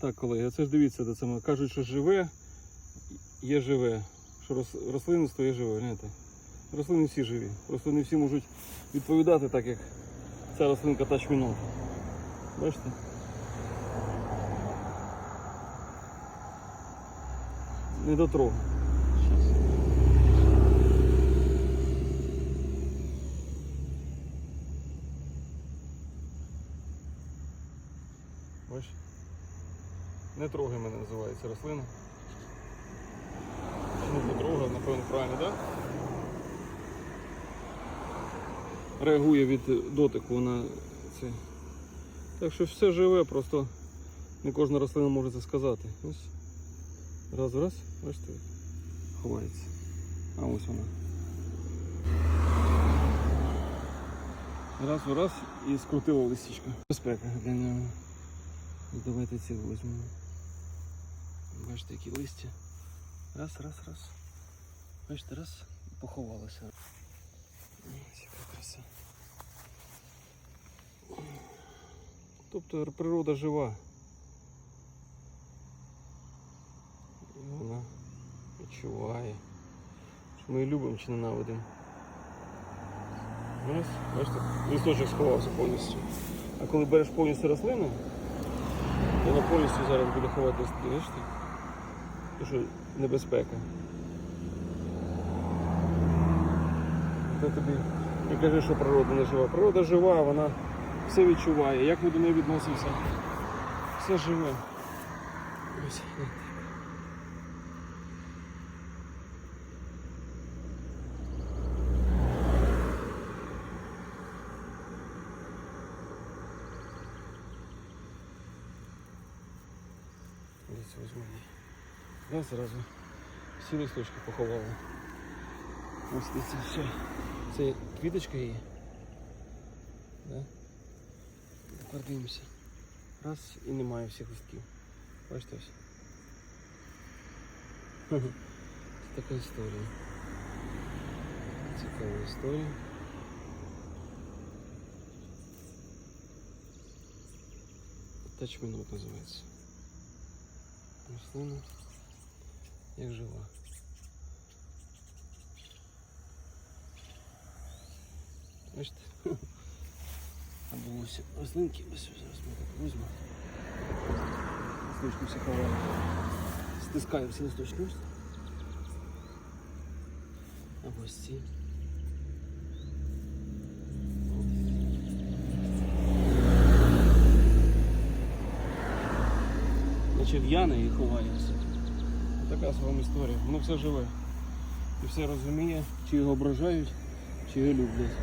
Так, колеги, це ж дивіться, де саме. Кажуть, що живе, є живе. Що рос- рослинництво є живе, знаєте. Рослини всі живі. Просто не всі можуть відповідати так, як ця рослинка тачмінот. Бачите? Не дотрога. Бачиш? Не трогай мене називається рослина. Ну, не напевно, правильно, так? Да? Реагує від дотику на це. Так що все живе, просто не кожна рослина може це сказати. Ось. Раз, раз, бачите, ховається. А ось вона. Раз у раз і скрутила листічко. Безпека для нього. Давайте це візьмемо. Бачите, які листя. Раз, раз, раз. Бачите, раз поховалося. Ось яка краса. Тобто природа жива. І вона відчуває. Що ми її любимо чи ненавидимо. Ось, бачите, листочок сховався повністю. А коли береш повністю рослину, вона повністю зараз буде ховати бачите? Тому що небезпека. Це тобі не кажи, що природа не жива. Природа жива, вона все відчуває. Як ми до неї відносимося? Все живе. Ось. Десь візьму її. Я зразу всі листочки поховала. Ось дивіться, все. Це квіточка її. Да? Тепер дивимося. Раз і немає всіх листків. Бачите ось. Це така історія. Цікава історія. Тачмінут називається. Рослина як жива. Бачите? А було все рослинки, ось зараз ми так візьмемо. Листочки всі ховали. Стискаю всі листочки. ось. А ось ці. Наче в'яне і ховається. Така з вами історія. Воно все живе. І все розуміє, чи його ображають, чи його люблять.